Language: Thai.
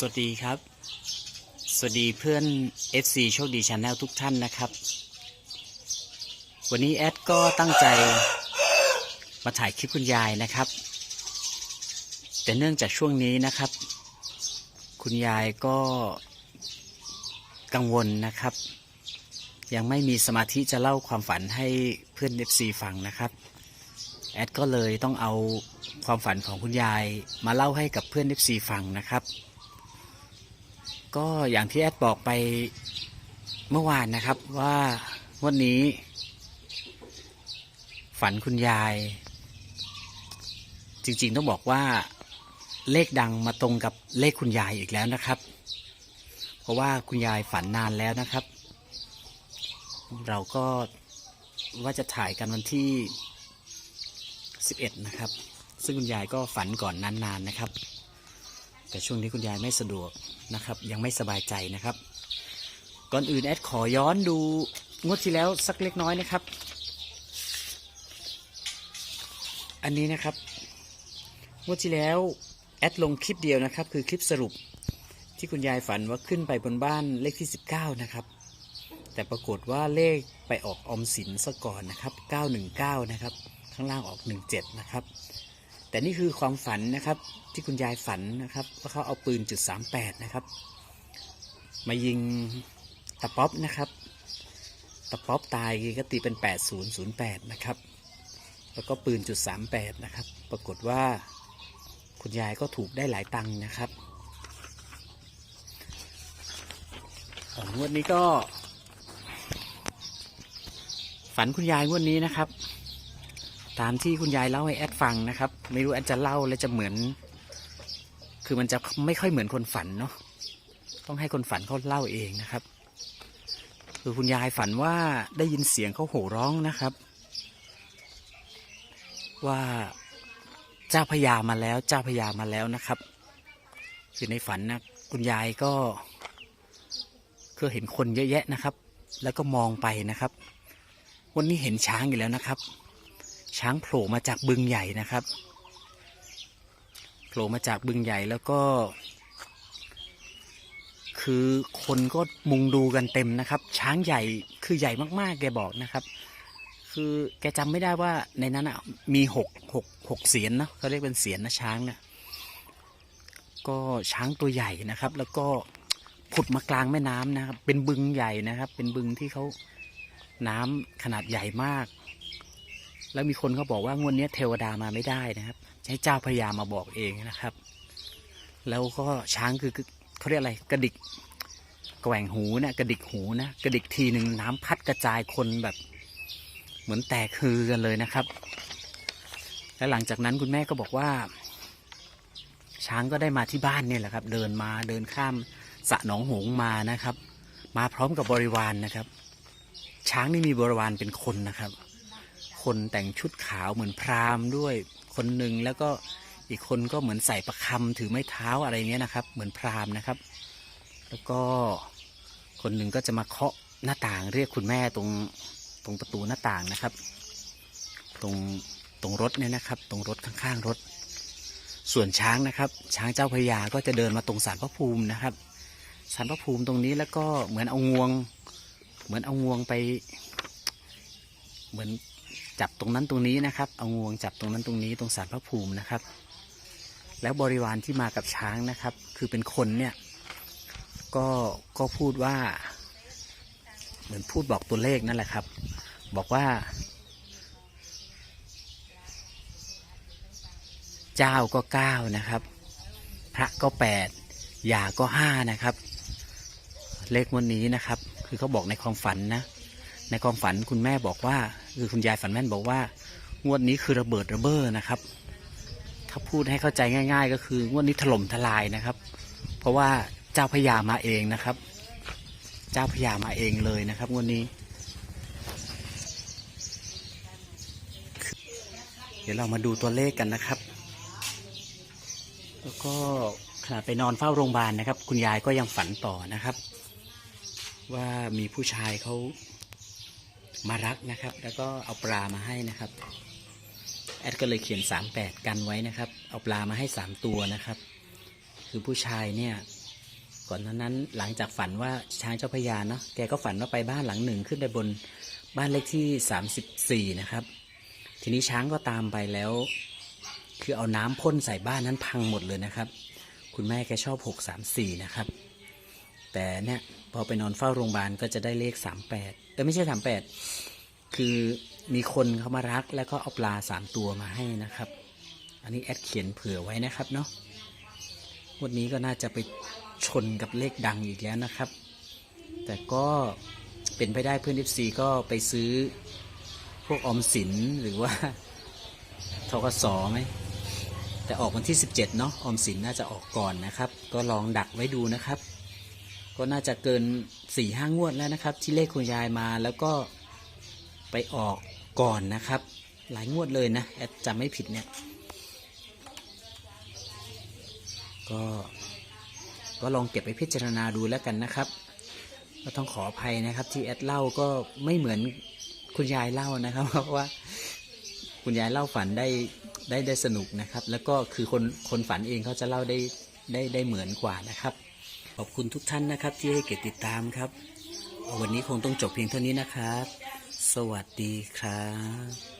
สวัสดีครับ สวัสดีเพื่อน FC โชคดีชาแนลทุกท่านนะครับ วันนี้แอดก็ตั้งใจมาถ่ายคลิปคุณยายนะครับ แต่เนื่องจากช่วงนี้นะครับ คุณยายก็กังวลนะครับ ยังไม่มีสมาธิจะเล่าความฝันให้เพื่อน FC ฟังนะครับแอดก็เลยต้องเอาความฝันของคุณยายมาเล่าให้กับเพื่อน FC ฟังนะครับ ก็อย่างที่แอดบอกไปเมื่อวานนะครับว่าวันนี้ ฝันคุณยาย จริงๆต้องบอกว่าเลขดังมาตรงกับเลขคุณยายอีกแล้วนะครับ เพราะว่าคุณยายฝันนานแล้วนะครับ เราก็ว่าจะถ่ายกันวันที่ 11 นะครับ ซึ่งคุณยายก็ฝันก่อนนานๆนะครับ แต่ช่วงนี้คุณยายไม่สะดวกนะครับ ยังไม่สบายใจนะครับ ก่อนอื่นแอดขอย้อนดูงวดที่แล้วสักเล็กน้อยนะครับ อันนี้นะครับงวดที่แล้วแอดลงคลิปเดียวนะครับ คือคลิปสรุปที่คุณยายฝันว่าขึ้นไปบนบ้านเลขที่ 19 นะครับ แต่ปรากฏว่าเลขไปออกออมสินซะก่อนนะครับ 919 นะครับ ข้างล่างออก 17 นะครับ แต่นี่คือความฝันนะครับ ที่คุณยายฝันนะครับว่าเขาเอาปืนจุดสามแปดนะครับ มายิงตะป๊อปนะครับตะป๊อปตายก็ตีเป็นแปดศูนย์ศูนย์แปดนะครับ แล้วก็ปืนจุดสามแปดนะครับ ปรากฏว่าคุณยายก็ถูกได้หลายตังค์นะครับของงวดนี้ก็ ฝันคุณยายงวดนี้นะครับ ตามที่คุณยายเล่าให้แอดฟังนะครับ ไม่รู้แอดจะเล่าแล้วจะเหมือน คือมันจะไม่ค่อยเหมือนคนฝันเนาะต้องให้คนฝันเขาเล่าเองนะครับ คือคุณยายฝันว่าได้ยินเสียงเขาโห่ร้องนะครับ ว่าเจ้าพญามาแล้วเจ้าพญามาแล้วนะครับคือในฝันนะคุณยายก็คือเห็นคนเยอะแยะนะครับ แล้วก็มองไปนะครับ วันนี้เห็นช้างอยู่แล้วนะครับ ช้างโผล่มาจากบึงใหญ่นะครับโผล่มาจากบึงใหญ่แล้วก็ คือคนก็มุงดูกันเต็มนะครับ ช้างใหญ่คือใหญ่มากๆ แกบอกนะครับ คือแกจำไม่ได้ว่าในนั้นอะมีหกหกหกเสียนนะเขาเรียกเป็นเสียนนะช้างเนี่ยก็ช้างตัวใหญ่นะครับ แล้วก็ผุดมากลางแม่น้ำนะครับ เป็นบึงใหญ่นะครับ เป็นบึงที่เขาน้ำขนาดใหญ่มาก แล้วมีคนเขาบอกว่างวดนี้เทวดามาไม่ได้นะครับให้เจ้าพญามาบอกเองนะครับ แล้วก็ช้างคือเขาเรียกอะไรกระดิกแกว่งหูนะกระดิกหูนะกระดิกทีหนึ่งน้ำพัดกระจายคนแบบ เหมือนแตกคือกันเลยนะครับ และหลังจากนั้นคุณแม่ก็บอกว่า ช้างก็ได้มาที่บ้านเนี่ยแหละครับ เดินมาเดินข้ามสระหนองหงมานะครับ มาพร้อมกับบริวารนนะครับ ช้างนี่มีบริวารเป็นคนนะครับ คนแต่งชุดขาวเหมือนพราหมณ์ด้วยคนหนึ่งแล้วก็อีกคนก็เหมือนใส่ประคำถือไม้เท้าอะไรเงี้ยนะครับ เหมือนพราหมณ์นะครับ แล้วก็คนหนึ่งก็จะมาเคาะหน้าต่างเรียกคุณแม่ตรงตรงประตูหน้าต่างนะครับ ตรงตรงรถเนี่ยนะครับ ตรงรถข้างๆรถ ส่วนช้างนะครับ ช้างเจ้าพระยาก็จะเดินมาตรงศาลพระภูมินะครับศาลพระภูมิตรงนี้แล้วก็เหมือนเอางวง เหมือนเอางวงไป เหมือน จับตรงนั้นตรงนี้นะครับ เอางวงจับตรงนั้นตรงนี้ตรงศาลพระภูมินะครับ แล้วบริวารที่มากับช้างนะครับ คือเป็นคนเนี่ย ก็ก็พูดว่า เหมือนพูดบอกตัวเลขนั่นแหละครับ บอกว่า เจ้าก็เก้านะครับ พระก็แปดยาก็ห้านะครับ เลขวันนี้นะครับ คือเขาบอกในความฝันนะ ในความฝันคุณแม่บอกว่า คือคุณยายฝันแม่นบอกว่า งวดนี้คือระเบิดระเบ้อนะครับ ถ้าพูดให้เข้าใจง่าย ๆ ก็คืองวดนี้ถล่มทลายนะครับ เพราะว่าเจ้าพญามาเองนะครับ เจ้าพญามาเองเลยนะครับงวดนี้ เดี๋ยวเรามาดูตัวเลขกันนะครับ แล้วก็ขณะไปนอนเฝ้าโรงพยาบาลนะครับ คุณยายก็ยังฝันต่อนะครับ ว่ามีผู้ชายเขา มารักนะครับ แล้วก็เอาปลามาให้นะครับ แอดก็เลยเขียน 38 กันไว้นะครับ เอาปลามาให้ 3 ตัวนะครับ คือผู้ชายเนี่ย ก่อนนั้นหลังจากฝันว่าช้างเจ้าพระยาเนาะ แกก็ฝันว่าไปบ้านหลังหนึ่งขึ้นไปบนบ้านเลขที่ 34 นะครับ ทีนี้ช้างก็ตามไปแล้ว คือเอาน้ำพ่นใส่บ้านนั้นพังหมดเลยนะครับ คุณแม่แกชอบ 634 นะครับ แต่เนี่ยพอไปนอนเฝ้าโรงพยาบาลก็จะได้เลข 38เออไม่ใช่ 38 คือมีคนเขามารักแล้วก็เอาปลา 3 ตัวมาให้นะครับ อันนี้แอดเขียนเผื่อไว้นะครับเนาะวันนี้ก็น่าจะไปชนกับเลขดังอีกแล้วนะครับ แต่ก็เป็นไปได้เพื่อน FC ก็ไปซื้อพวกออมสินหรือว่าทกสไหมแต่ออกวันที่ 17 เนาะออมสินน่าจะออกก่อนนะครับ ก็ลองดักไว้ดูนะครับ ก็น่าจะเกิน4ี่ห้างวดแล้วนะครับ ที่เลขคุณยายมาแล้วก็ไปออกก่อนนะครับ หลายงวดเลยนะแอดจำไม่ผิดเนี่ย ก็ก็ลองเก็บไปพิจารณาดูแล้วกันนะครับก็ต้องขออภัยนะครับ ที่แอดเล่าก็ไม่เหมือนคุณยายเล่านะครับ เพราะว่าคุณยายเล่าฝันได้ได้ได้สนุกนะครับ แล้วก็คือคนคนฝันเองเขาจะเล่าได้ได้ได้เหมือนกว่านะครับ ขอบคุณทุกท่านนะครับ ที่ให้เกียรติติดตามครับ วันนี้คงต้องจบเพียงเท่านี้นะครับ สวัสดีครับ